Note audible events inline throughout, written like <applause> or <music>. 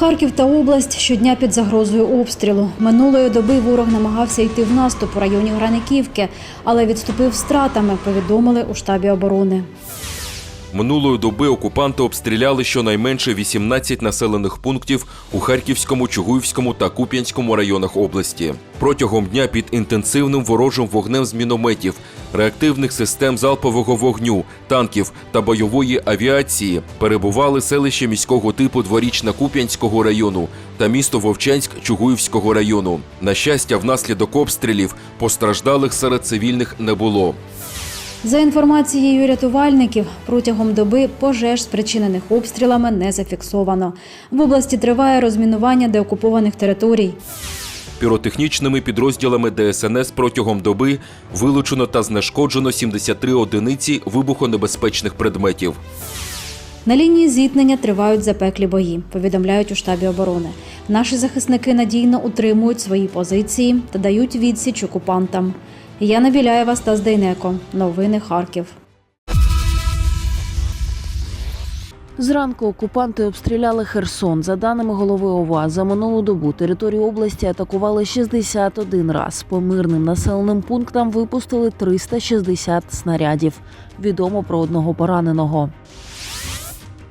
Харків та область щодня під загрозою обстрілу. Минулої доби ворог намагався йти в наступ у районі Граниківки, але відступив стратами, повідомили у штабі оборони. Минулої доби окупанти обстріляли щонайменше 18 населених пунктів у Харківському, Чугуївському та Куп'янському районах області. Протягом дня під інтенсивним ворожим вогнем з мінометів, реактивних систем залпового вогню, танків та бойової авіації перебували селище міського типу Дворічна Куп'янського району та місто Вовчанськ Чугуївського району. На щастя, внаслідок обстрілів постраждалих серед цивільних не було. За інформацією рятувальників, протягом доби пожеж, спричинених обстрілами, не зафіксовано. В області триває розмінування деокупованих територій. Піротехнічними підрозділами ДСНС протягом доби вилучено та знешкоджено 73 одиниці вибухонебезпечних предметів. На лінії зіткнення тривають запеклі бої, повідомляють у штабі оборони. Наші захисники надійно утримують свої позиції та дають відсіч окупантам. Яна Біляєва, Стас Дейнеко. Новини Харків. Зранку окупанти обстріляли Херсон. За даними голови ОВА, за минулу добу територію області атакували 61 раз. По мирним населеним пунктам випустили 360 снарядів. Відомо про одного пораненого.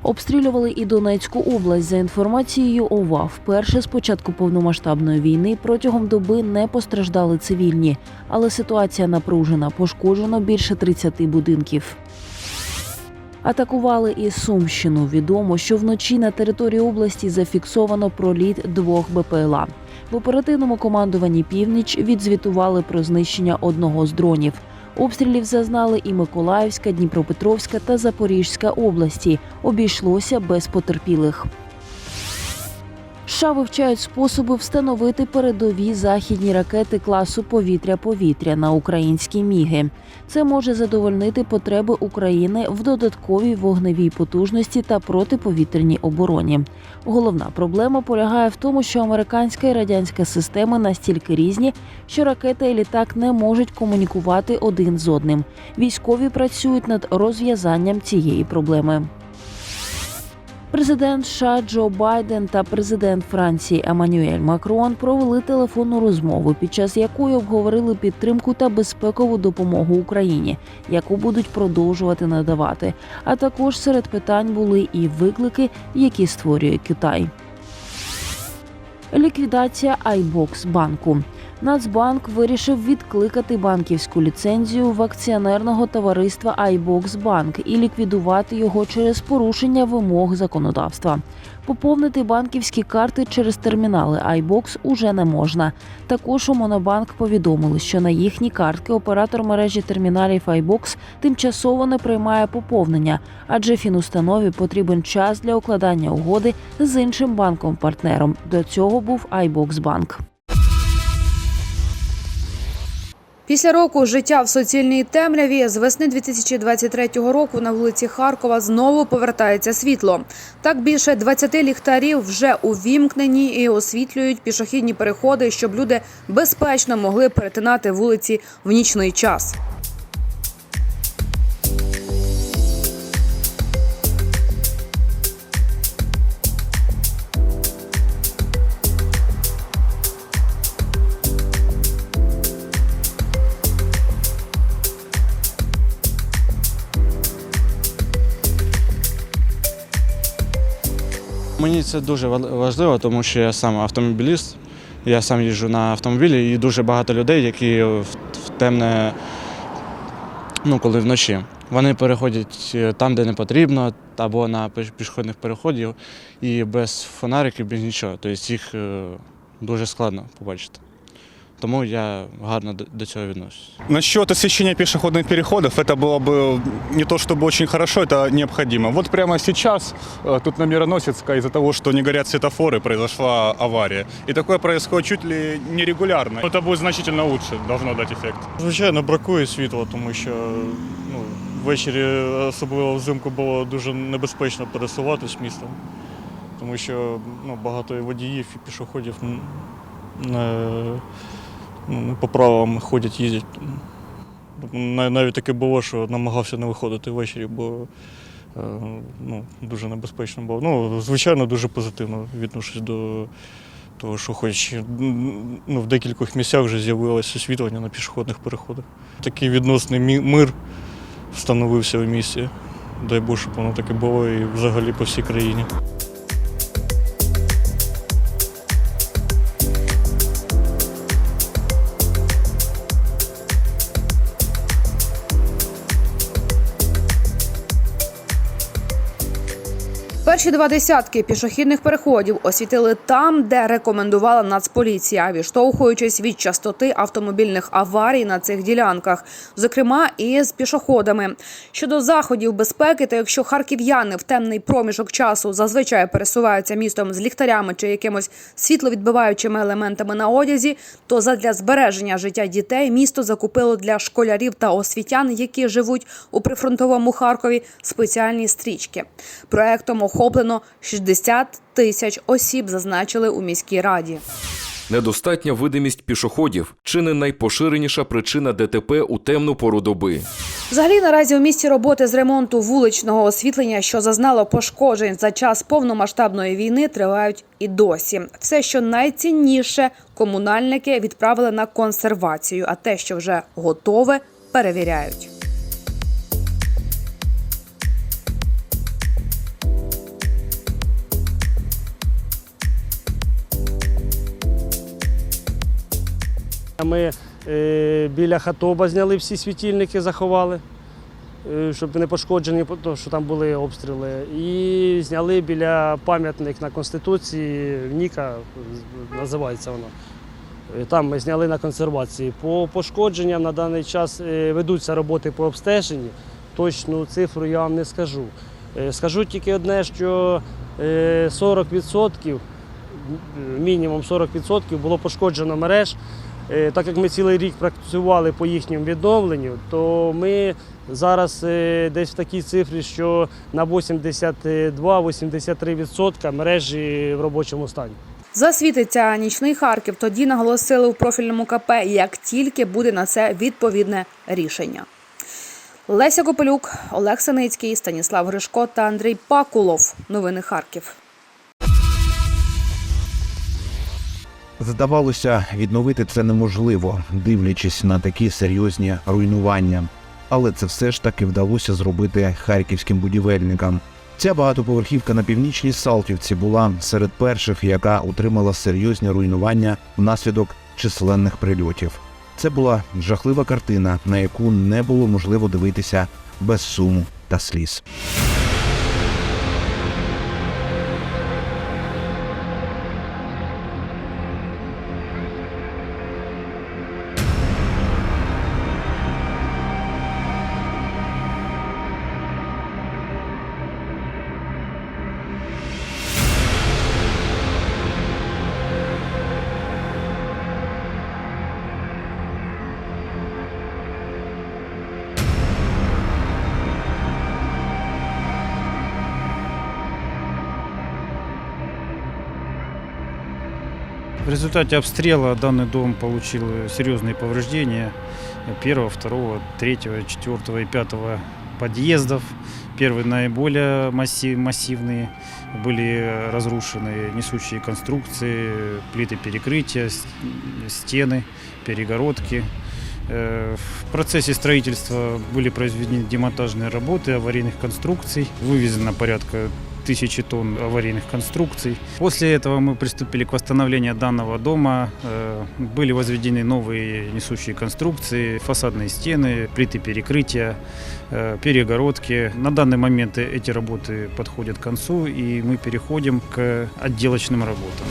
Обстрілювали і Донецьку область. За інформацією ОВА, вперше з початку повномасштабної війни протягом доби не постраждали цивільні, але ситуація напружена. Пошкоджено більше 30 будинків. Атакували і Сумщину. Відомо, що вночі на території області зафіксовано проліт двох БПЛА. В оперативному командуванні північ відзвітували про знищення одного з дронів. Обстрілів зазнали і Миколаївська, Дніпропетровська та Запорізька області. Обійшлося без потерпілих. США вивчають способи встановити передові західні ракети класу повітря-повітря на українські міги. Це може задовольнити потреби України в додатковій вогневій потужності та протиповітряній обороні. Головна проблема полягає в тому, що американська і радянська системи настільки різні, що ракета і літак не можуть комунікувати один з одним. Військові працюють над розв'язанням цієї проблеми. Президент США Джо Байден та президент Франції Еммануель Макрон провели телефонну розмову, під час якої обговорили підтримку та безпекову допомогу Україні, яку будуть продовжувати надавати. А також серед питань були і виклики, які створює Китай. Ліквідація iBox банку. Нацбанк вирішив відкликати банківську ліцензію в акціонерного товариства iBox Банк і ліквідувати його через порушення вимог законодавства. Поповнити банківські карти через термінали iBox уже не можна. Також у Монобанк повідомили, що на їхні картки оператор мережі терміналів iBox тимчасово не приймає поповнення, адже фінустанові потрібен час для укладання угоди з іншим банком-партнером. До цього був iBox Після року життя в суцільній темряві з весни 2023 року на вулиці Харкова знову повертається світло. Так більше 20 ліхтарів вже увімкнені і освітлюють пішохідні переходи, щоб люди безпечно могли перетинати вулиці в нічний час. Мені це дуже важливо, тому що я сам автомобіліст. Я сам їжджу на автомобілі і дуже багато людей, які в, темне, ну коли вночі. Вони переходять е, там, де не потрібно, або на піш- пішохідних переходів, і без фонариків, без нічого. Тобто їх е, дуже складно побачити. Тому я гарно до- до цього відношусь. Насчет освещения пешеходных переходов, это было бы не то чтобы очень хорошо, это необходимо. Вот прямо сейчас э, тут на Мироносецка из-за того, что не горят светофоры, произошла авария. И такое происходит чуть ли не регулярно. Это будет значительно лучше, должно дать эффект. Звичайно, бракує світла, тому що ну, ввечері, особливо взимку, було дуже небезпечно пересуватись містом, тому що ну, багато і водіїв і пішоходів м, не, ну, не по правилам ходять, їздять. Навіть таке було, що намагався не виходити ввечері, бо е, ну, дуже небезпечно було. Ну, звичайно, дуже позитивно відношусь до того, що хоч ну, в декількох місцях вже з'явилося освітлення на пішохідних переходах. Такий відносний мир встановився в місті. Дай щоб воно таке було і взагалі по всій країні. Перші два десятки пішохідних переходів освітили там, де рекомендувала Нацполіція, відштовхуючись від частоти автомобільних аварій на цих ділянках, зокрема і з пішоходами. Щодо заходів безпеки, то якщо харків'яни в темний проміжок часу зазвичай пересуваються містом з ліхтарями чи якимось світловідбиваючими елементами на одязі, то задля збереження життя дітей місто закупило для школярів та освітян, які живуть у прифронтовому Харкові, спеціальні стрічки. Проектом охоплено 60 тисяч осіб, зазначили у міській раді. Недостатня видимість пішоходів чи не найпоширеніша причина ДТП у темну пору доби. Взагалі наразі у місті роботи з ремонту вуличного освітлення, що зазнало пошкоджень за час повномасштабної війни, тривають і досі. Все, що найцінніше, комунальники відправили на консервацію, а те, що вже готове, перевіряють. Ми е, біля хатоба зняли всі світильники, заховали, е, щоб не пошкоджені, тому що там були обстріли. І зняли біля пам'ятник на Конституції, Ніка називається воно. Е, Там ми зняли на консервації. По пошкодженням на даний час ведуться роботи по обстеженні. Точну цифру я вам не скажу. Скажу тільки одне, що е, 40%, мінімум 40% було пошкоджено мереж. Е, Так як ми цілий рік працювали по їхньому відновленню, то ми зараз е, десь в такій цифрі, що на 82-83% мережі в робочому стані. Засвітиться нічний Харків. Тоді наголосили у профільному КП, як тільки буде на це відповідне рішення. Леся Копелюк, Олег Синицький, Станіслав Гришко та Андрій Пакулов. Новини Харків. Здавалося, відновити це неможливо, дивлячись на такі серйозні руйнування. Але це все ж таки вдалося зробити харківським будівельникам. Ця багатоповерхівка на північній Салтівці була серед перших, яка отримала серйозні руйнування внаслідок численних прильотів. Це була жахлива картина, на яку не було можливо дивитися без суму та сліз. В результате обстрела данный дом получил серьезные повреждения первого, второго, третьего, четвертого и пятого подъездов. Первые наиболее массив, массивные были разрушены несущие конструкции, плиты перекрытия, стены, перегородки. Э, В процессе строительства были произведены демонтажные работы аварийных конструкций. Вывезено порядка тысячи тонн аварийных конструкций. После этого мы приступили к восстановлению данного дома. Э, Были возведены новые несущие конструкции, фасадные стены, плиты перекрытия, э, перегородки. На данный момент э- эти работы подходят к концу, и мы переходим к отделочным работам.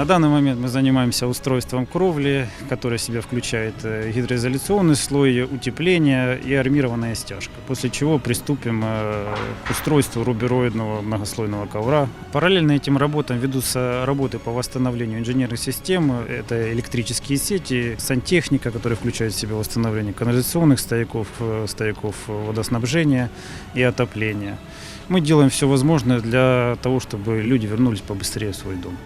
На данный момент мы занимаемся устройством кровли, которая в себя включает э, гидроизоляционный слой, утепление и армированная стяжка. После чего приступим э, к устройству рубероидного многослойного ковра. Параллельно этим работам ведутся работы по восстановлению инженерных систем. Это электрические сети, сантехника, которая включает в себя восстановление канализационных стояков, э, стояков водоснабжения и отопления. Мы делаем все возможное для того, чтобы люди вернулись побыстрее в свой дом.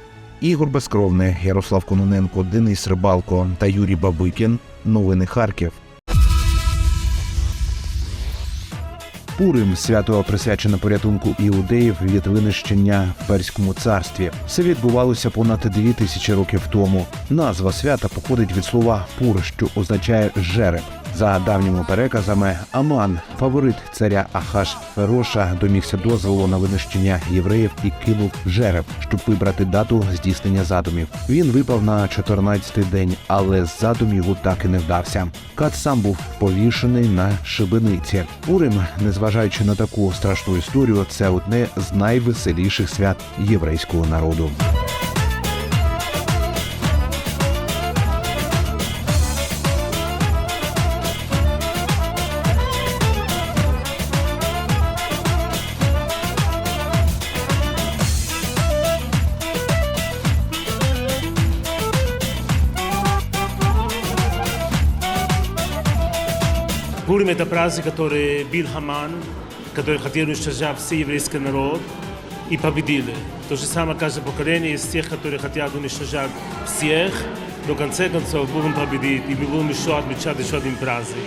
Ігор Безкровний, Ярослав Кононенко, Денис Рибалко та Юрій Бабикін. Новини Харків. Пурим свято присвячене порятунку іудеїв від винищення в Перському царстві. Це відбувалося понад дві тисячі років тому. Назва свята походить від слова пур, що означає жереб. За давніми переказами, Аман, фаворит царя Ахаш Фероша, домігся дозволу на винищення євреїв і кинув жереб, щоб вибрати дату здійснення задумів. Він випав на 14-й день, але задум його так і не вдався. Кат сам був повішений на шибениці. Урим, незважаючи на таку страшну історію, це одне з найвеселіших свят єврейського народу. это праздник, который бил Хаман, который хотел уничтожать все еврейский народ, и победили. То же самое каждое поколение из тех, которые хотят уничтожать всех, но в конце концов будем победить, и мы будем еще отмечать еще один праздник.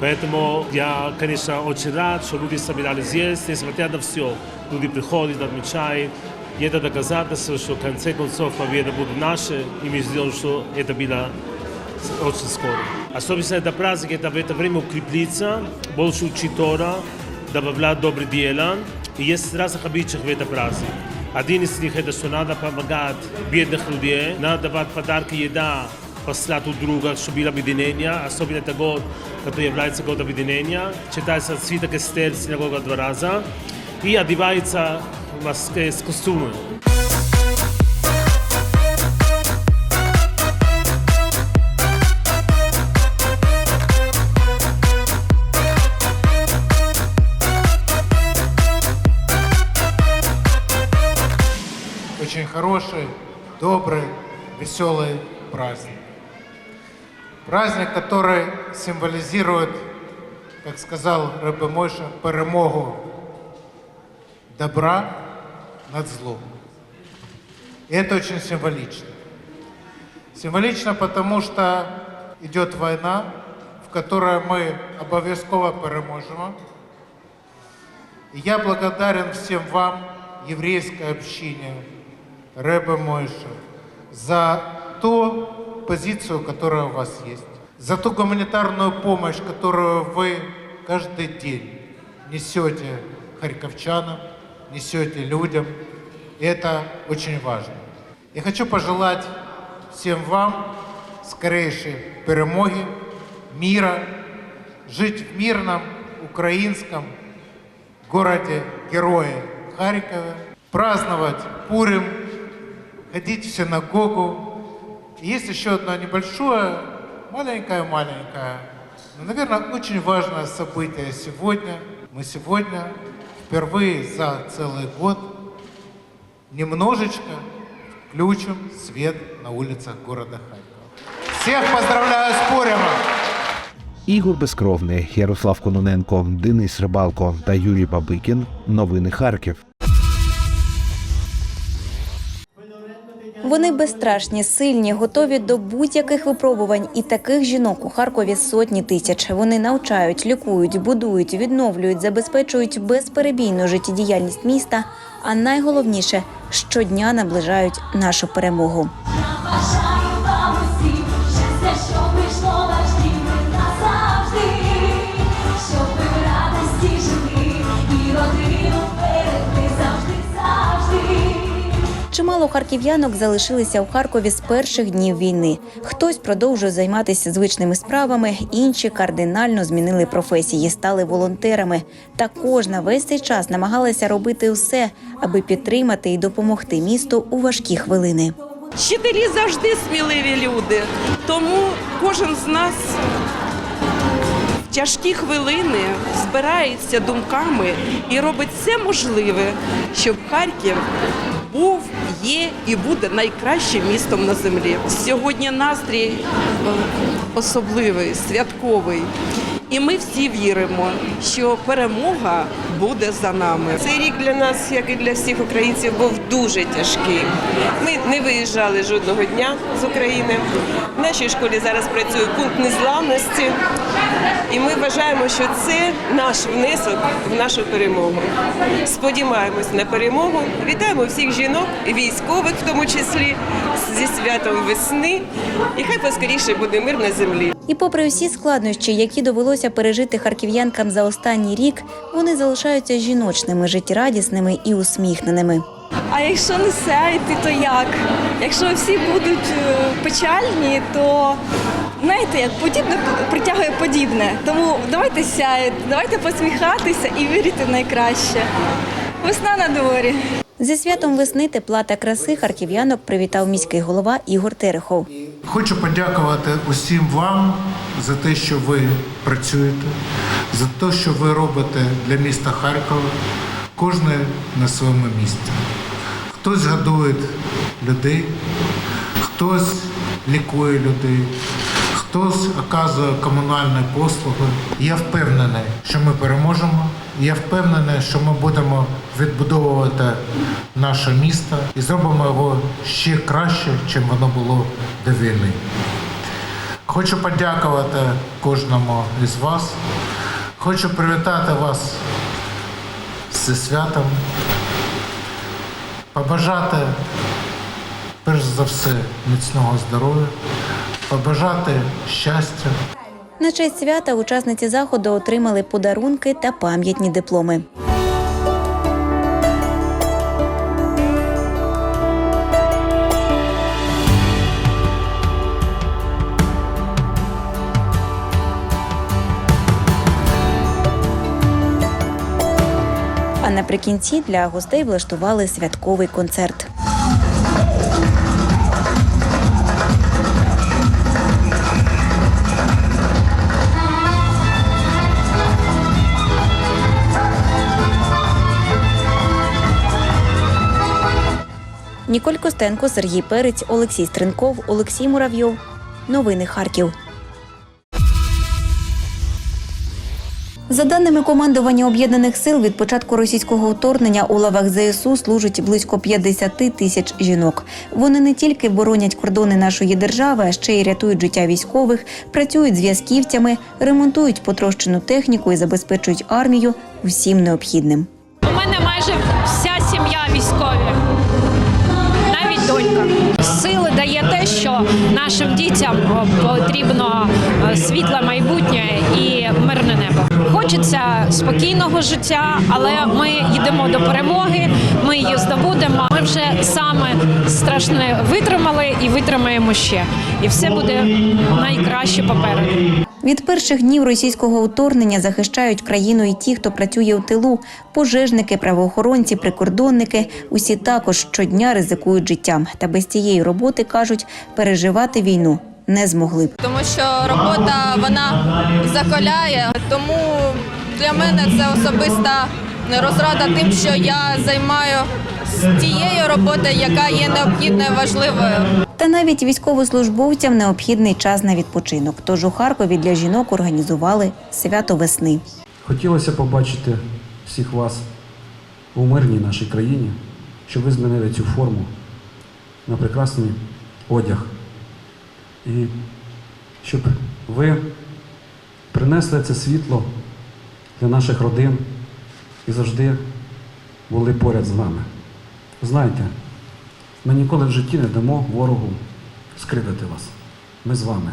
Поэтому я, конечно, очень рад, что люди собирались здесь, несмотря на все. Люди приходят, отмечают. И это доказательство, что в конце концов победа будет наша, и мы сделаем, что это было очень скоро. Особенно это праздник, это в это время укреплиться, больше учить Тора, добавлять добрые дела. И есть разных обычаев в это праздник. Один из них это, что надо помогать бедных людей, надо давать подарки, еда, послать у друга, чтобы было объединение. Особенно это год, который является год объединения. Читается свиток Эстер, синагога два раза. И одевается в маске с костюмом. Хороший, добрый, веселый праздник. Праздник, который символизирует, как сказал Рэбе Мойша, перемогу добра над злом. И это очень символично. Символично, потому что идет война, в которой мы обовязково переможемо. И я благодарен всем вам, еврейской общине, Рэбе Мойша, за ту позицию, которая у вас есть, за ту гуманитарную помощь, которую вы каждый день несете харьковчанам, несете людям. И это очень важно. Я хочу пожелать всем вам скорейшей перемоги, мира, жить в мирном украинском городе Герое Харькове, праздновать Пурим, ходить в синагогу. И есть еще одно небольшое, маленькое-маленькое, но, наверное, очень важное событие сегодня. Мы сегодня впервые за целый год немножечко включим свет на улицах города Харькова. Всех поздравляю с Пуримом! Ігор Безкровний, Ярослав Кононенко, Денис Рибалко та Юрій Бабикін. Новини Харків. Вони безстрашні, сильні, готові до будь-яких випробувань. І таких жінок у Харкові сотні тисяч. Вони навчають, лікують, будують, відновлюють, забезпечують безперебійну життєдіяльність міста. А найголовніше щодня наближають нашу перемогу. Чимало харків'янок залишилися у Харкові з перших днів війни. Хтось продовжує займатися звичними справами, інші кардинально змінили професії, стали волонтерами. Та кожна весь цей час намагалася робити все, аби підтримати і допомогти місту у важкі хвилини. Вчителі завжди сміливі люди, тому кожен з нас в тяжкі хвилини збирається думками і робить все можливе, щоб Харків був, є і буде найкращим містом на землі. Сьогодні настрій е, особливий, святковий. І ми всі віримо, що перемога буде за нами. Цей рік для нас, як і для всіх українців, був дуже тяжкий. Ми не виїжджали жодного дня з України. В нашій школі зараз працює пункт незламності, і ми вважаємо, що це наш внесок в нашу перемогу. Сподіваємось на перемогу. Вітаємо всіх жінок, військових, в тому числі, зі святом весни. І хай поскоріше буде мир на землі. І попри всі складнощі, які довелося пережити харків'янкам за останній рік, вони залишаються жіночними, життєрадісними і усміхненими. А якщо не сяяти, то як? Якщо всі будуть е, печальні, то знаєте, як подібне притягує подібне. Тому давайте сяяти, давайте посміхатися і вірити в найкраще. Весна на дворі. Зі святом весни, тепла та краси харків'янок привітав міський голова Ігор Терехов. Хочу подякувати усім вам за те, що ви працюєте, за те, що ви робите для міста Харкова, кожне на своєму місці. Хтось годує людей, хтось лікує людей, хтось оказує комунальні послуги. Я впевнений, що ми переможемо. Я впевнений, що ми будемо відбудовувати наше місто і зробимо його ще краще, чим воно було до війни. Хочу подякувати кожному із вас. Хочу привітати вас зі святом, побажати перш за все міцного здоров'я, побажати щастя. На честь свята учасниці заходу отримали подарунки та пам'ятні дипломи. А наприкінці для гостей влаштували святковий концерт. Ніколь Костенко, Сергій Перець, Олексій Стринков, Олексій Муравйов. Новини Харків. За даними командування об'єднаних сил, від початку російського вторгнення у лавах ЗСУ служить близько 50 тисяч жінок. Вони не тільки боронять кордони нашої держави, а ще й рятують життя військових, працюють зв'язківцями, ремонтують потрощену техніку і забезпечують армію всім необхідним. У мене майже вся Сили дає те, що нашим дітям потрібно е, світле майбутнє і мирне. Хочеться спокійного життя, але ми йдемо до перемоги. Ми її здобудемо. Ми вже саме страшне витримали і витримаємо ще. І все буде найкраще попереду. Від перших днів російського вторгнення захищають країну і ті, хто працює у тилу. Пожежники, правоохоронці, прикордонники усі також щодня ризикують життям. Та без цієї роботи кажуть, переживати війну не змогли б. Тому що робота вона закаляє. Тому для мене це особиста розрада тим, що я займаю тією роботою, яка є необхідною, важливою. Та навіть військовослужбовцям необхідний час на відпочинок. Тож у Харкові для жінок організували свято весни. Хотілося побачити всіх вас у мирній нашій країні, щоб ви змінили цю форму на прекрасний одяг. І щоб ви принесли це світло для наших родин і завжди були поряд з нами. Знаєте, ми ніколи в житті не дамо ворогу скривити вас. Ми з вами.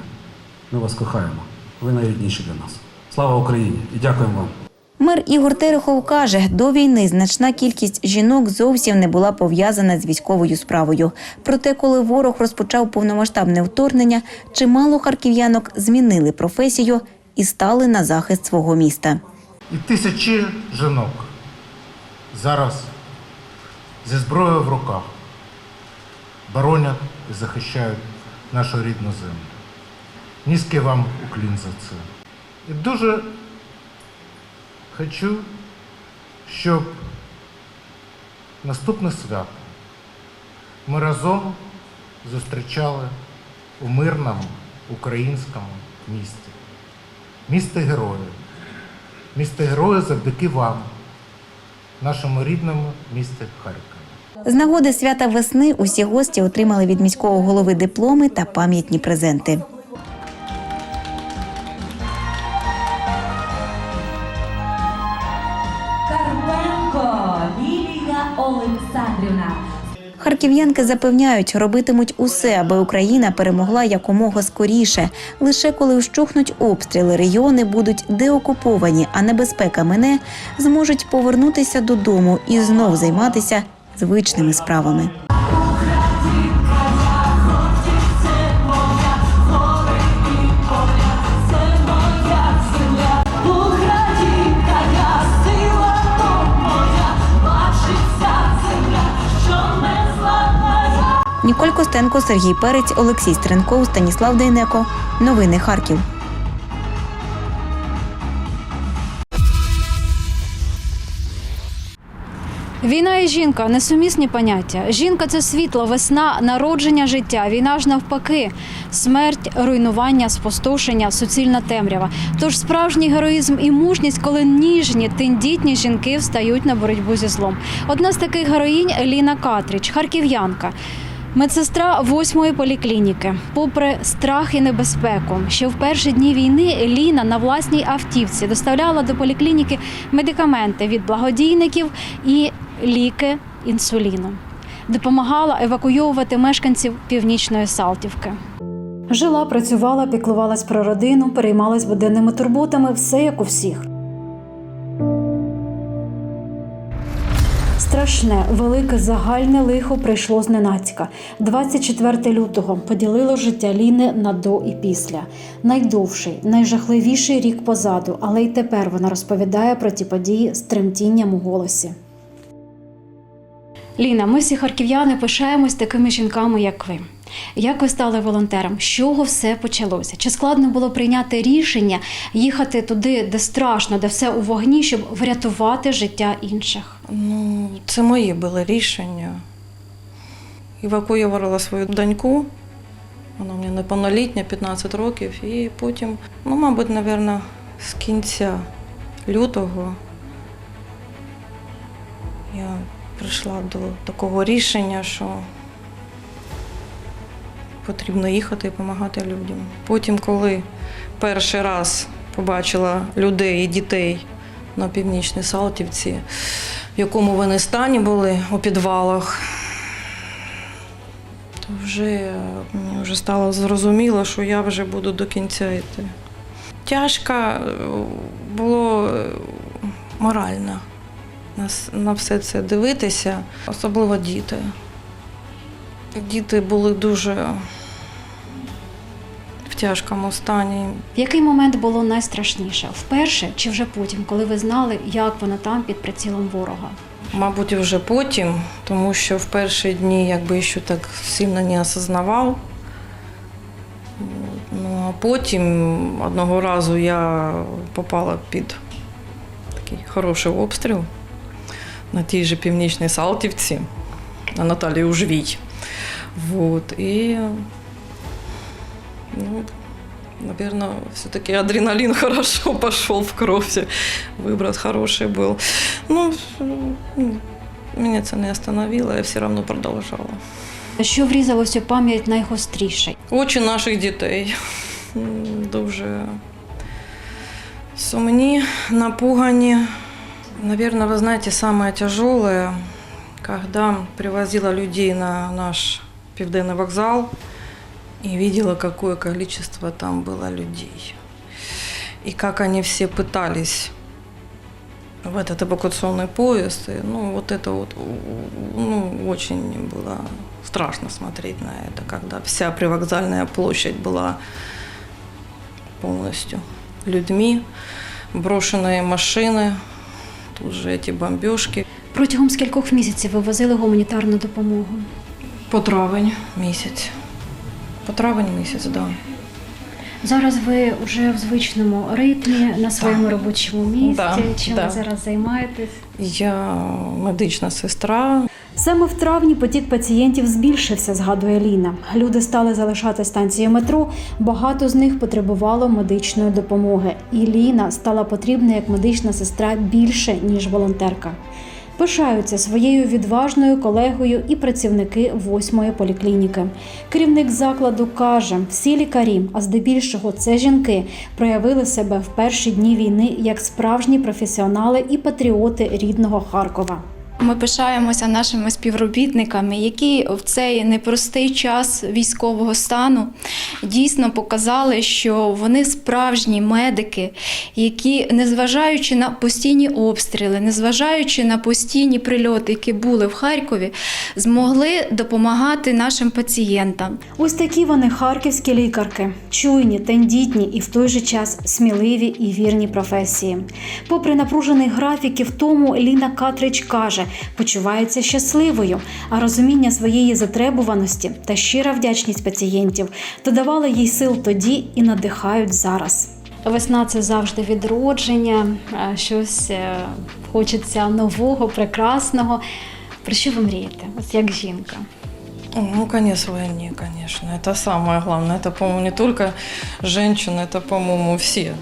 Ми вас кохаємо. Ви найрідніші для нас. Слава Україні і дякуємо вам. Мер Ігор Терехов каже, до війни значна кількість жінок зовсім не була пов'язана з військовою справою. Проте, коли ворог розпочав повномасштабне вторгнення, чимало харків'янок змінили професію і стали на захист свого міста. І тисячі жінок зараз зі зброєю в руках боронять і захищають нашу рідну землю. Низький вам уклін за це. І дуже хочу, щоб наступне свято ми разом зустрічали у мирному українському місті. Місто героїв. Місто героїв завдяки вам, нашому рідному місті Харкові. З нагоди свята весни усі гості отримали від міського голови дипломи та пам'ятні презенти. Харків'янки запевняють, робитимуть усе, аби Україна перемогла якомога скоріше. Лише коли вщухнуть обстріли, регіони будуть деокуповані, а небезпека мине, зможуть повернутися додому і знов займатися звичними справами. Ніколь Костенко, Сергій Перець, Олексій Стренков, Станіслав Дейнеко. Новини Харків. Війна і жінка несумісні поняття. Жінка це світло, весна, народження життя. Війна ж навпаки, смерть, руйнування, спустошення, суцільна темрява. Тож справжній героїзм і мужність, коли ніжні, тендітні жінки встають на боротьбу зі злом. Одна з таких героїнь Еліна Катріч, харків'янка. Медсестра восьмої поліклініки, попри страх і небезпеку, ще в перші дні війни Еліна на власній автівці доставляла до поліклініки медикаменти від благодійників і ліки інсуліну. Допомагала евакуйовувати мешканців північної Салтівки. Жила, працювала, піклувалась про родину, переймалась буденними турботами, все як у всіх. Страшне, велике загальне лихо прийшло зненацька. 24 лютого поділило життя Ліни на до і після. Найдовший, найжахливіший рік позаду, але й тепер вона розповідає про ті події з тремтінням у голосі. Ліна, ми всі харків'яни пишаємось такими жінками, як ви. Як ви стали волонтером? З чого все почалося? Чи складно було прийняти рішення їхати туди, де страшно, де все у вогні, щоб врятувати життя інших? Ну, це мої були рішення. Евакуювала свою доньку. Вона у мене неповнолітня, 15 років. І потім, ну, мабуть, напевно, з кінця лютого я прийшла до такого рішення, що потрібно їхати і допомагати людям. Потім, коли перший раз побачила людей і дітей на північній Салтівці, в якому вони стані були у підвалах, то вже мені вже стало зрозуміло, що я вже буду до кінця йти. Тяжко е, було е, морально на, на все це дивитися, особливо діти. Діти були дуже в тяжкому стані. В який момент було найстрашніше? Вперше чи вже потім, коли ви знали, як воно там під прицілом ворога? Мабуть, вже потім, тому що в перші дні якби ще так сильно не осознавав. Ну, а потім одного разу я попала під такий хороший обстріл на тій же північній Салтівці, на Наталії Ужвій. Вот. І, ну, наверное, все-таки адреналин хорошо <laughs> пошел в кровь. Выброс хороший был. Ну, м, меня це не остановило, я все равно продовжала. Що врізалося в пам'ять найгостріше? Очі наших дітей м, дуже сумні, напугані. Наверное, вы знаете, самое тяжелое, когда привозила людей на наш південний вокзал и видела, какое количество там было людей. И как они все пытались в этот эвакуационный поезд. И, ну, вот это вот, ну, очень было страшно смотреть на это, когда вся привокзальная площадь была полностью людьми, брошенные машины, тут же эти бомбежки. Протягом скількох місяців ви возили гуманітарну допомогу? По травень місяць. По травень місяць, так. Да. Зараз ви вже в звичному ритмі на своєму робочому місці. Да, Чим да. ви зараз займаєтесь? Я медична сестра. Саме в травні потік пацієнтів збільшився, згадує Ліна. Люди стали залишати станції метро. Багато з них потребувало медичної допомоги. І Ліна стала потрібна як медична сестра більше ніж волонтерка. Пишаються своєю відважною колегою і працівники восьмої поліклініки. Керівник закладу каже, всі лікарі, а здебільшого це жінки, проявили себе в перші дні війни як справжні професіонали і патріоти рідного Харкова. Ми пишаємося нашими співробітниками, які в цей непростий час військового стану дійсно показали, що вони справжні медики, які, незважаючи на постійні обстріли, незважаючи на постійні прильоти, які були в Харкові, змогли допомагати нашим пацієнтам. Ось такі вони харківські лікарки, чуйні, тендітні і в той же час сміливі і вірні професії. Попри напружений графік і в тому Ліна Катрич каже, почувається щасливою, а розуміння своєї затребуваності та щира вдячність пацієнтів додавали їй сил тоді і надихають зараз. Весна це завжди відродження, е, щось е, хочеться нового, прекрасного. Про що ви мрієте? Ось як жінка? Ну, конец войны, конечно. Это самое главное. Это, по-моему, не только женщины, это, по-моему, все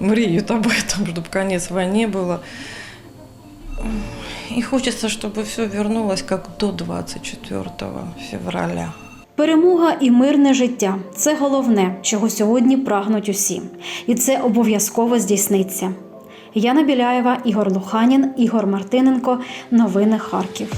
мреют об этом, <laughs> чтобы конец войны было. И хочется, чтобы все вернулось как до 24 февраля. Перемога і мирне життя це головне, чого сьогодні прагнуть усі, і це обов'язково здійсниться. Яна Біляєва, Ігор Луханін, Ігор Мартиненко. Новини Харків.